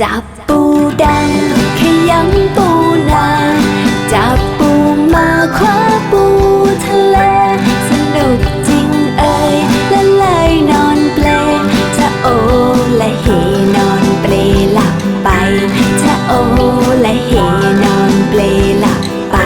จับปูดังขยำปูนาจับปูมาคว้าปูทะเล สนุกจริงเอ่ยละลายนอนเปลจะโอละเฮนอนเปลหลับไปจะโอละเฮนอนเปลหลับไป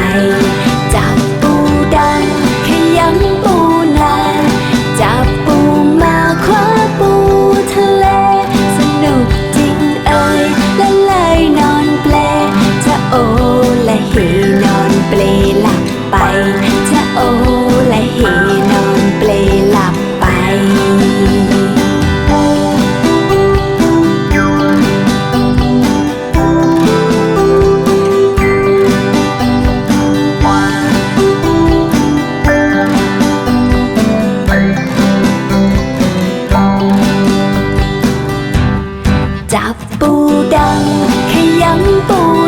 ยำ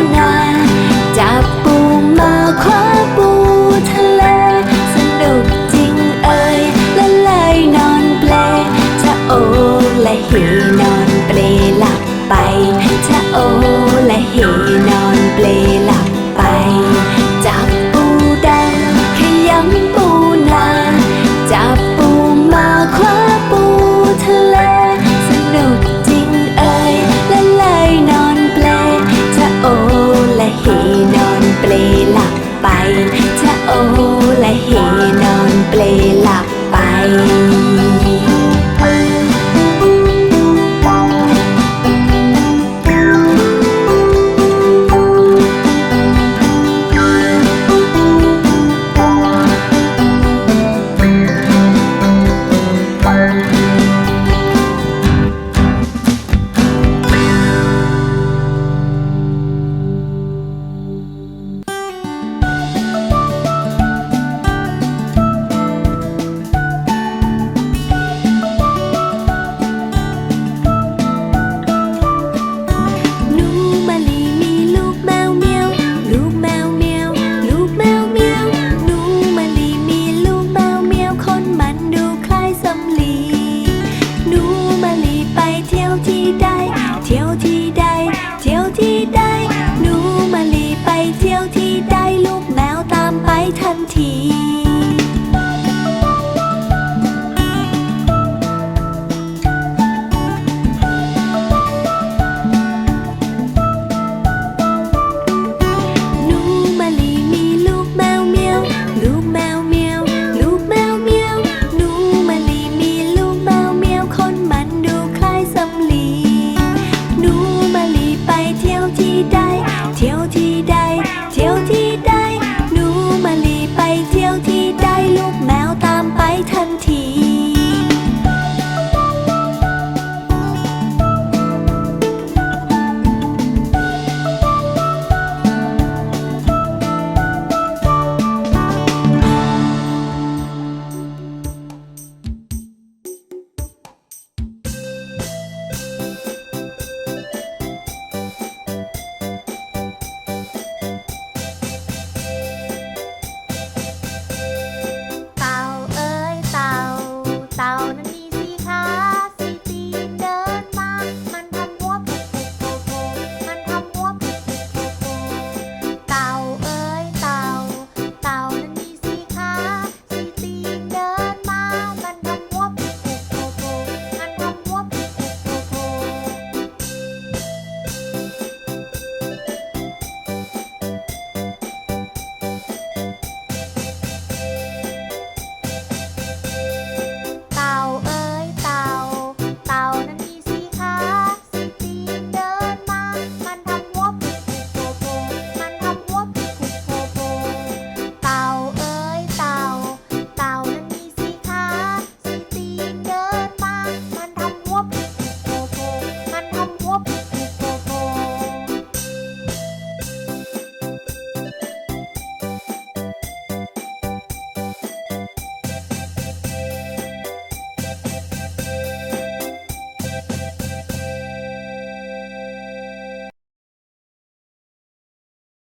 up.